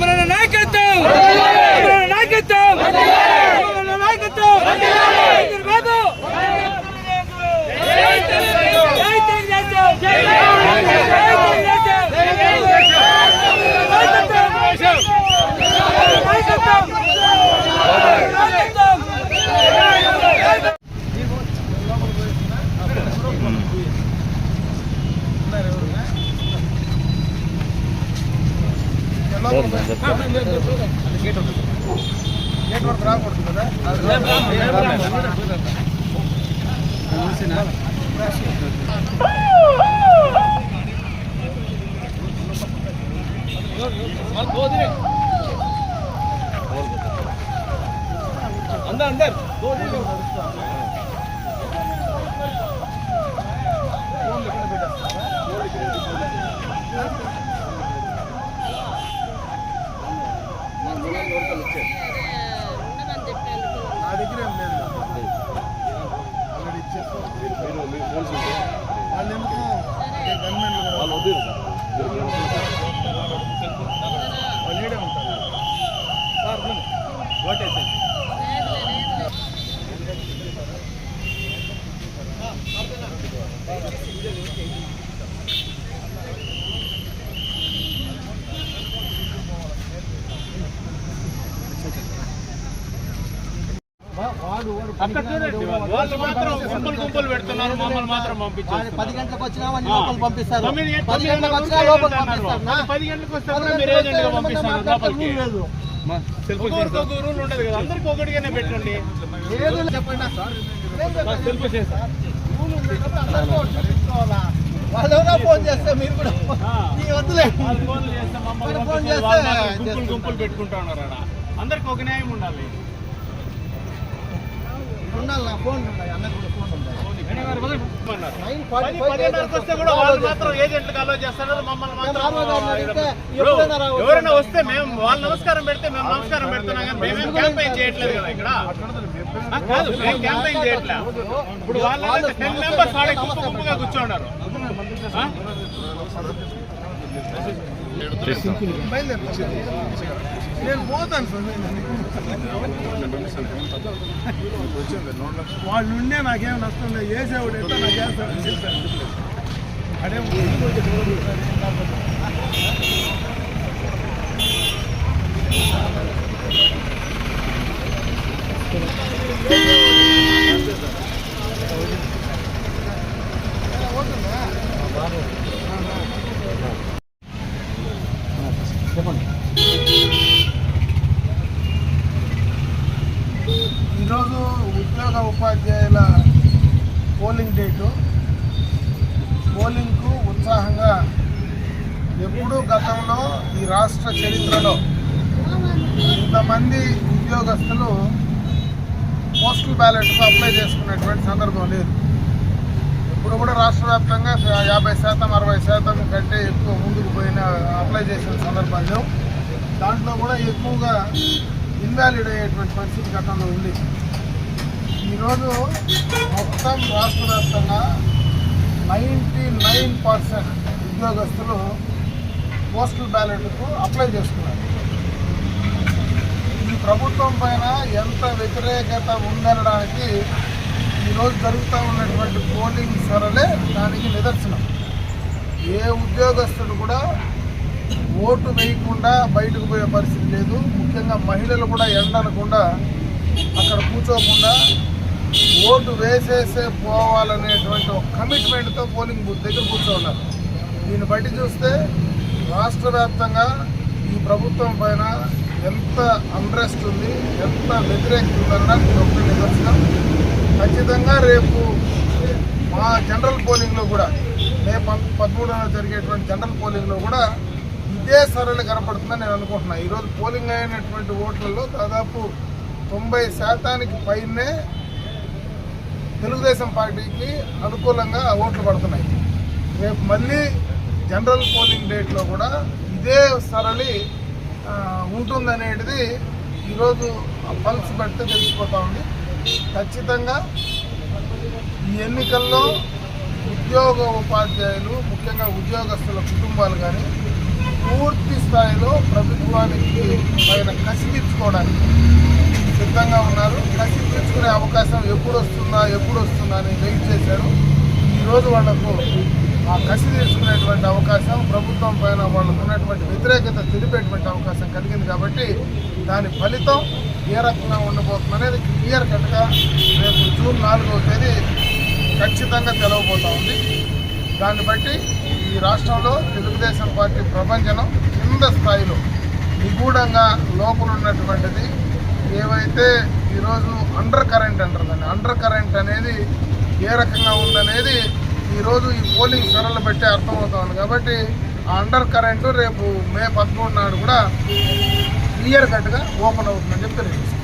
అమరణ నాయకత్వం! అమరణ నాయకత్వం! అమరణ నాయకత్వం! చంద్రబాబు! జై తెలుగుదేశం జై తెలుగుదేశం జై తెలుగుదేశం నా దగ్గర ఏం లేదు. ఆల్రెడీ వాళ్ళు ఎందుకు? గవర్నమెంట్ వాళ్ళు వదిలేరు వాళ్ళు ఈడే ఉంటారు? సార్. ఓటేసేయండి. వాళ్ళు మాత్రం గుంపులు గుంపులు పెడుతున్నారు మమ్మల్ని మాత్రం పంపించారు పది గంటలకు వచ్చినా వాడిని లోపలికి పంపిస్తారు. తొమ్మిది గంటలకు పది గంటలకు వచ్చినా వస్తే లోపలికి అన్నారు. పంపిస్తారు. పది గంటలకు వస్తే కూడా మీరు ఏజెంట్గా పంపిస్తారు లోపలికి. ఒక్కొక్కరికి ఒక రూల్ ఉండదు కదా. అందరికి ఒకటిగానే పెట్టండి. చెప్పండి. వాళ్ళు ఎవరో ఫోన్ చేస్తే మీరు కూడా వద్దులే. ఫోన్. చేస్తే గుంపులు. గుంపులు పెట్టుకుంటా ఉన్నారు అందరికి ఒక న్యాయం ఉండాలి. ఉండాలి నా ఫోన్ ఉన్నాయి అన్నకు కూడా ఫోన్ రావచ్చు. ఎవరైనా వస్తే మేము వాళ్ళు నమస్కారం పెడితే మేము నమస్కారం పెడుతున్నాం కానీ మేమేం క్యాంపెయిన్ చేయట్లేదు కదా ఇక్కడ? కాదు మేము క్యాంపెయిన్ చేయట్లేదు ఇప్పుడు టెన్ మెంబర్స్ ఆడే గుంపు గుంపుగా కూర్చోన్నారు? నేను పోతాను సార్ వాళ్ళు ఉండే నాకేం నష్టం లేదు. వేసేవాడు ఎంత నాకు చేస్తాను చేస్తాడు? అదే ఈరోజు ఉద్యోగ ఉపాధ్యాయుల పోలింగ్ డేటు పోలింగ్కు ఉత్సాహంగా ఎప్పుడూ గతంలో ఈ రాష్ట్ర చరిత్రలో ఇంతమంది ఉద్యోగస్తులు పోస్టల్ బ్యాలెట్స్ అప్లై చేసుకునేటువంటి సందర్భం లేదు. ఇప్పుడు కూడా రాష్ట్ర వ్యాప్తంగా యాభై శాతం అరవై శాతం కంటే ఎక్కువ ముందుకు పోయిన అప్లై చేసిన సందర్భాలు లేవు. దాంట్లో కూడా ఎక్కువగా ఇన్వాలిడ్ అయ్యేటువంటి పరిస్థితి గతంలో ఉంది. ఈరోజు మొత్తం రాష్ట్ర వ్యాప్తంగా నైంటీ నైన్ పర్సెంట్ ఉద్యోగస్తులు పోస్టల్ బ్యాలెట్కు అప్లై చేసుకున్నారు. ఈ ప్రభుత్వం పైన ఎంత వ్యతిరేకత ఉందనడానికి ఈరోజు జరుగుతూ ఉన్నటువంటి పోలింగ్ సరళే దానికి నిదర్శనం. ఏ ఉద్యోగస్తుడు కూడా ఓటు వేయకుండా బయటకు పోయే పరిస్థితి లేదు. ముఖ్యంగా మహిళలు కూడా ఎండనకుండా అక్కడ కూర్చోకుండా ఓటు వేసేసే పోవాలనేటువంటి ఒక కమిట్మెంట్తో పోలింగ్ బూత్ దగ్గర కూర్చోన్నారు దీన్ని బట్టి చూస్తే రాష్ట్ర వ్యాప్తంగా ఈ ప్రభుత్వం పైన ఎంత అండ్రెస్ట్ ఉంది ఎంత వ్యతిరేకత ఉందన్నది ఒక నిదర్శనం ఖచ్చితంగా రేపు మా జనరల్ పోలింగ్లో కూడా మే పదమూడున జరిగేటువంటి జనరల్ పోలింగ్లో కూడా ఇదే సరళి కనపడుతుందని నేను అనుకుంటున్నాను ఈరోజు పోలింగ్ అయినటువంటి ఓట్లలో దాదాపు తొంభై శాతానికి పైనే తెలుగుదేశం పార్టీకి అనుకూలంగా ఓట్లు పడుతున్నాయి. రేపు మళ్ళీ జనరల్ పోలింగ్ డేట్లో కూడా ఇదే సరళి ఉంటుందనేటిది ఈరోజు ఆ పల్స్ పెడితే తెలిసిపోతా ఉంది. ఖచ్చితంగా ఈ ఎన్నికల్లో ఉద్యోగ ఉపాధ్యాయులు ముఖ్యంగా ఉద్యోగస్తుల కుటుంబాలు కానీ పూర్తి స్థాయిలో ప్రభుత్వానికి పైన కసి సిద్ధంగా ఉన్నారు. కసి అవకాశం ఎప్పుడు వస్తుందా ఎప్పుడు వస్తుందా అని వెయిట్ చేశారు. ఈరోజు వాళ్ళకు ఆ కసి తీసుకునేటువంటి అవకాశం ప్రభుత్వం పైన వాళ్ళకు ఉన్నటువంటి వ్యతిరేకత తెలిపేటువంటి అవకాశం కలిగింది కాబట్టి దాని ఫలితం ఏ రకంగా ఉండబోతుంది అనేది క్లియర్ కట్గా రేపు జూన్ నాలుగవ తేదీ ఖచ్చితంగా తెలవబోతూ ఉంది. దాన్ని బట్టి ఈ రాష్ట్రంలో తెలుగుదేశం పార్టీ ప్రపంచం కింద స్థాయిలో నిగూఢంగా లోపల ఉన్నటువంటిది ఏవైతే ఈరోజు అండర్ కరెంట్ అంటారు దాన్ని అండర్ కరెంట్ అనేది ఏ రకంగా ఉందనేది ఈరోజు ఈ పోలింగ్ సరళ బట్టి అర్థమవుతుంది. కాబట్టి ఆ అండర్ కరెంటు రేపు మే పదమూడు నాడు కూడా క్లియర్ కట్గా ఓపెన్ అవుతుందని చెప్పి తెలియజేస్తాను